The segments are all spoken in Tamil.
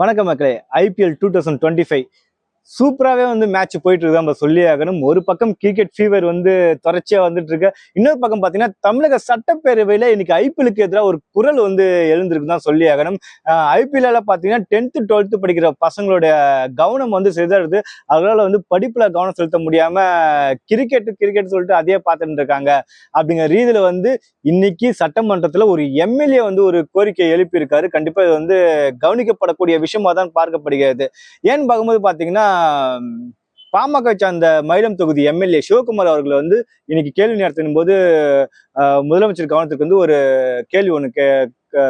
வணக்கம் மக்களே. IPL two thousand twenty five சூப்பராகவே வந்து மேட்ச் போயிட்டு இருக்கு நம்ம சொல்லி ஆகணும். ஒரு பக்கம் கிரிக்கெட் ஃபீவர் வந்து தொடர்ச்சியாக வந்துட்டு இருக்கு இன்னொரு பக்கம் பார்த்தீங்கன்னா தமிழக சட்டப்பேரவையில் இன்னைக்கு ஐபிஎலுக்கு எதிராக ஒரு குரல் வந்து எழுந்திருக்கு தான் சொல்லி ஆகணும். ஐபிஎல்ல பார்த்தீங்கன்னா டென்த்து டுவெல்த்து படிக்கிற பசங்களுடைய கவனம் வந்து சிதறுது. அதனால வந்து படிப்பில் கவனம் செலுத்த முடியாம கிரிக்கெட் கிரிக்கெட் சொல்லிட்டு அதே பார்த்துட்டு இருக்காங்க. அப்படிங்கிற ரீதியில் வந்து இன்னைக்கு சட்டமன்றத்தில் ஒரு எம்எல்ஏ வந்து ஒரு கோரிக்கை எழுப்பியிருக்காரு. கண்டிப்பாக இது வந்து கவனிக்கப்படக்கூடிய விஷயமா தான் பார்க்கப்படுகிறது. ஏன்னு பார்க்கும்போது பார்த்தீங்கன்னா பாமக சார்ந்த மயிலம் தொகுதி எம்எல்ஏ சிவகுமார் அவர்கள் வந்து இன்னைக்கு கேள்வி நடத்தின போது முதலமைச்சர் கவனத்துக்கு வந்து ஒரு கேள்வி ஒன்று கே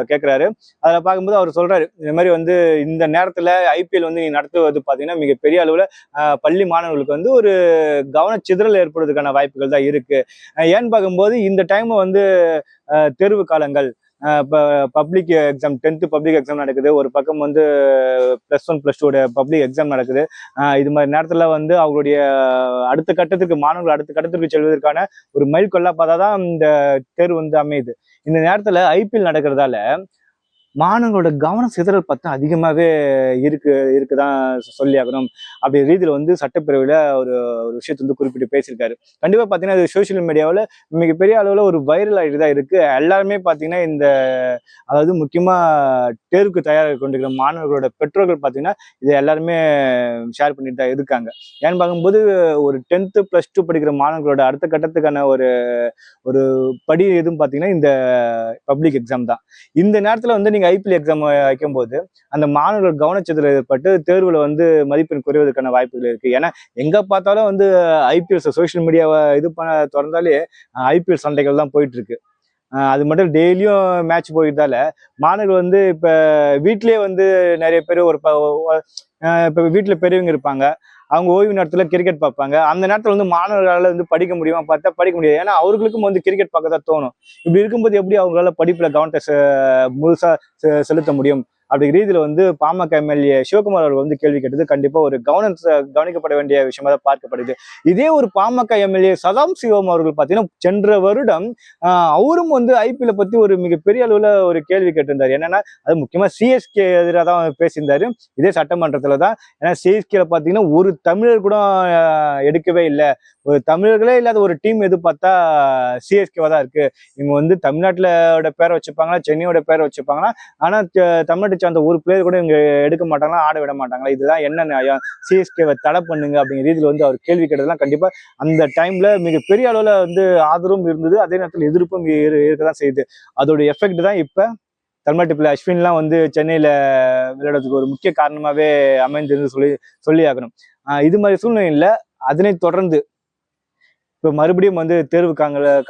கேட்குறாரு அதில் பார்க்கும்போது அவர் சொல்கிறாரு இந்த மாதிரி வந்து இந்த நேரத்தில் ஐபிஎல் வந்து நீ நடத்துவது பார்த்தீங்கன்னா மிகப்பெரிய அளவில் பள்ளி மாணவர்களுக்கு வந்து ஒரு கவனச்சிதறல் ஏற்படுறதுக்கான வாய்ப்புகள் தான் இருக்குது ஏன்னு பார்க்கும்போது இந்த டைம் வந்து தெருவு தேர்வு காலங்கள் இப்போ public exam tenth public exam நடக்குது. ஒரு பக்கம் வந்து plus one plus டூட public exam நடக்குது. இது மாதிரி நேரத்தில் வந்து அவங்களுடைய அடுத்த கட்டத்துக்கு மாணவர்கள் அடுத்த கட்டத்திற்கு செல்வதற்கான ஒரு மைல் கொல்லா தான் இந்த தேர்வு வந்து அமையுது. இந்த நேரத்தில் ஐபிஎல் நடக்கிறதால மாணவர்களோட கவனம் சிதறல் பார்த்தா அதிகமாகவே இருக்கு இருக்குதான் சொல்லி ஆகணும். அப்படி ரீதியில் வந்து சட்டப்பேரவையில் ஒரு ஒரு விஷயத்தை வந்து குறிப்பிட்டு பேசியிருக்காரு. கண்டிப்பாக பார்த்தீங்கன்னா அது சோஷியல் மீடியாவில் மிகப்பெரிய அளவில் ஒரு வைரல் ஆகிட்டு தான் இருக்கு. எல்லாருமே பார்த்தீங்கன்னா இந்த அதாவது முக்கியமாக தேர்வுக்கு தயாராக கொண்டிருக்கிற மாணவர்களோட பெற்றோர்கள் பார்த்தீங்கன்னா இதை எல்லாருமே ஷேர் பண்ணிட்டு தான் இருக்காங்க. ஏன்னு பார்க்கும்போது ஒரு டென்த்து ப்ளஸ் டூ படிக்கிற மாணவர்களோட அடுத்த கட்டத்துக்கான ஒரு ஒரு படி எதுவும் பார்த்தீங்கன்னா இந்த பப்ளிக் எக்ஸாம் தான். இந்த நேரத்தில் வந்து நீங்கள் ஐபிஎல் எக்ஸாம் வைக்கும்போது அந்த மாணவர்கள் கவனச்சிதறல் ஏற்பட்டு தேர்வில் வந்து மதிப்பெண் குறைவதற்கான வாய்ப்புகள் இருக்கு. ஏன்னா எங்க பார்த்தாலும் வந்து ஐபிஎல் சோஷியல் மீடியாவை இது பண்ண திறந்தாலே ஐபிஎல் சண்டைகள் தான் போயிட்டு இருக்கு அது மட்டும் டெய்லியும் மேட்ச் போயிட்டால மாணவர்கள் வந்து இப்போ வீட்லயே வந்து நிறைய பேர் ஒரு இப்போ வீட்டில் பெரியவங்க இருப்பாங்க. அவங்க ஓய்வு நேரத்தில் கிரிக்கெட் பார்ப்பாங்க. அந்த நேரத்தில் வந்து மாணவர்களால் வந்து படிக்க முடியுமா பார்த்தா படிக்க முடியாது. ஏன்னா அவர்களுக்கும் வந்து கிரிக்கெட் பார்க்க தான் தோணும். இப்படி இருக்கும்போது எப்படி அவங்களால படிப்பில் கவனத்தை முழுசாக முழுசா செ- செலுத்த முடியும்? அப்படிங்கிற ரீதியில் வந்து பாமக எம்எல்ஏ சிவகுமார் அவர்கள் வந்து கேள்வி கேட்டது கண்டிப்பாக ஒரு கவனம் கவனிக்கப்பட வேண்டிய விஷயமாக தான் பார்க்கப்படுது. இதே ஒரு பாமக எம்எல்ஏ சதாம் சிவம் அவர்கள் பார்த்தீங்கன்னா சென்ற வருடம் அவரும் வந்து ஐபிஎல் பற்றி ஒரு மிகப்பெரிய அளவில் ஒரு கேள்வி கேட்டிருந்தார். என்னன்னா அது முக்கியமாக சிஎஸ்கே எதிராக தான் பேசியிருந்தாரு. இதே சட்டமன்றத்தில் தான். ஏன்னா சிஎஸ்கேல பார்த்தீங்கன்னா ஒரு தமிழர் கூட எடுக்கவே இல்லை. ஒரு தமிழர்களே இல்லாத ஒரு டீம் எது பார்த்தா சிஎஸ்கேவா தான் இருக்கு. இவங்க வந்து தமிழ்நாட்டிலோட பேரை வச்சுப்பாங்களா சென்னையோட பேரை வச்சுப்பாங்களா? ஆனால் தமிழ்நாட்டு தமிழ்நாட்டை அந்த ஒரு பிளேயர் கூட இவங்க எடுக்க மாட்டாங்களா ஆட விட மாட்டாங்களா? இதுதான் என்ன நியாயம் சிஎஸ்கேவை தடை பண்ணுங்க அப்படிங்கிற ரீதியில் வந்து அவர் கேள்வி கேட்டதெல்லாம் கண்டிப்பா அந்த டைம்ல மிகப்பெரிய அளவுல வந்து ஆதரவும் இருந்தது அதே நேரத்தில் எதிர்ப்பும் இரு- இருக்கதான் செய்யுது. அதோட எஃபெக்ட் தான் இப்ப தமிழ்நாட்டு பிள்ளை அஸ்வின்லாம் வந்து சென்னையில விளையாடுறதுக்கு ஒரு முக்கிய காரணமாவே அமைந்திருந்து சொல்லி சொல்லி ஆகணும். இது மாதிரி சூழ்நிலையில் அதனை தொடர்ந்து இப்போ மறுபடியும் வந்து தேர்வு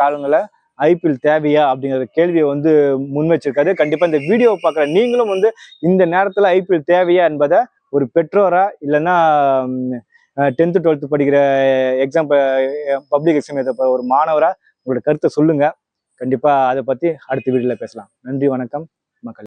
காலங்களை ஐபிஎல் தேவையா அப்படிங்கிற கேள்வியை வந்து முன் வச்சிருக்காரு. கண்டிப்பாக இந்த வீடியோவை பார்க்குற நீங்களும் வந்து இந்த நேரத்தில் ஐபிஎல் தேவையா என்பதை ஒரு பெற்றோரா இல்லைன்னா டென்த்து டுவெல்த்து படிக்கிற எக்ஸாம் பப்ளிக் எக்ஸாம் எழுத ஒரு மாணவராக உங்களோட கருத்தை சொல்லுங்கள் கண்டிப்பாக அதை பற்றி அடுத்த வீடியோவில் பேசலாம். நன்றி வணக்கம்.